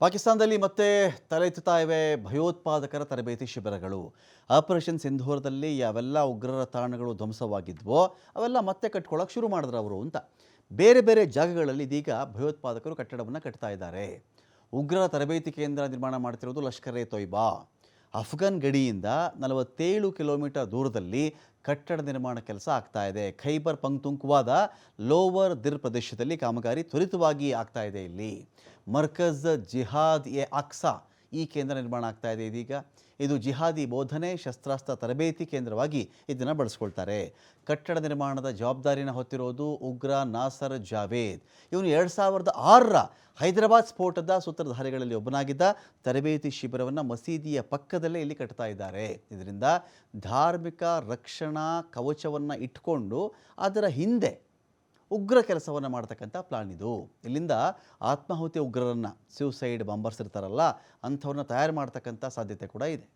ಪಾಕಿಸ್ತಾನದಲ್ಲಿ ಮತ್ತೆ ತಲೆತ್ತುತ್ತಾ ಇವೆ ಭಯೋತ್ಪಾದಕರ ತರಬೇತಿ ಶಿಬಿರಗಳು. ಆಪರೇಷನ್ ಸಿಂಧೂರದಲ್ಲಿ ಯಾವೆಲ್ಲ ಉಗ್ರರ ತಾಣಗಳು ಧ್ವಂಸವಾಗಿದ್ವೋ ಅವೆಲ್ಲ ಮತ್ತೆ ಕಟ್ಕೊಳ್ಳೋಕೆ ಶುರು ಮಾಡಿದ್ರು ಅವರು ಅಂತ. ಬೇರೆ ಬೇರೆ ಜಾಗಗಳಲ್ಲಿ ಇದೀಗ ಭಯೋತ್ಪಾದಕರು ಕಟ್ಟಡವನ್ನು ಕಟ್ತಾ ಇದ್ದಾರೆ. ಉಗ್ರರ ತರಬೇತಿ ಕೇಂದ್ರ ನಿರ್ಮಾಣ ಮಾಡ್ತಿರೋದು ಲಷ್ಕರ್ ಎ ತೊಯ್ಬಾ. ಅಫ್ಘಾನ್ ಗಡಿಯಿಂದ ನಲವತ್ತೇಳು ಕಿಲೋಮೀಟರ್ ದೂರದಲ್ಲಿ ಕಟ್ಟಡ ನಿರ್ಮಾಣ ಕೆಲಸ ಆಗ್ತಾ ಇದೆ. ಖೈಬರ್ ಪಂಕ್ತುಂಕ್ವಾದ ಲೋವರ್ ದಿರ್ ಪ್ರದೇಶದಲ್ಲಿ ಕಾಮಗಾರಿ ತ್ವರಿತವಾಗಿ ಆಗ್ತಾ ಇದೆ ಇಲ್ಲಿ. ಮರ್ಕಜ್ ಜಿಹಾದ್ ಎ ಅಕ್ಸಾ ಈ ಕೇಂದ್ರ ನಿರ್ಮಾಣ ಆಗ್ತಾ ಇದೆ ಇದೀಗ. ಇದು ಜಿಹಾದಿ ಬೋಧನೆ, ಶಸ್ತ್ರಾಸ್ತ್ರ ತರಬೇತಿ ಕೇಂದ್ರವಾಗಿ ಇದನ್ನು ಬಳಸ್ಕೊಳ್ತಾರೆ. ಕಟ್ಟಡ ನಿರ್ಮಾಣದ ಜವಾಬ್ದಾರಿನ ಹೊತ್ತಿರೋದು ಉಗ್ರ ನಾಸರ್ ಜಾವೇದ್. ಇವನು ಎರಡು ಸಾವಿರದ ಆರರ ಹೈದರಾಬಾದ್ ಸ್ಫೋಟದ ಸೂತ್ರಧಾರಿಗಳಲ್ಲಿ ಒಬ್ಬನಾಗಿದ್ದ ತರಬೇತಿ ಶಿಬಿರವನ್ನು ಮಸೀದಿಯ ಪಕ್ಕದಲ್ಲೇ ಇಲ್ಲಿ ಕಟ್ತಾ ಇದ್ದಾರೆ. ಇದರಿಂದ ಧಾರ್ಮಿಕ ರಕ್ಷಣಾ ಕವಚವನ್ನು ಇಟ್ಕೊಂಡು ಅದರ ಹಿಂದೆ ಉಗ್ರ ಕೆಲಸವನ್ನು ಮಾಡ್ತಕ್ಕಂಥ ಪ್ಲಾನ್ ಇದು. ಇಲ್ಲಿಂದ ಆತ್ಮಾಹುತಿ ಉಗ್ರರನ್ನು ಸ್ಯೂಸೈಡ್ ಬಾಂಬರ್ಸ್ ಇರ್ತಾರಲ್ಲ, ಅಂಥವ್ರನ್ನ ತಯಾರು ಮಾಡ್ತಕ್ಕಂಥ ಸಾಧ್ಯತೆ ಕೂಡ ಇದೆ.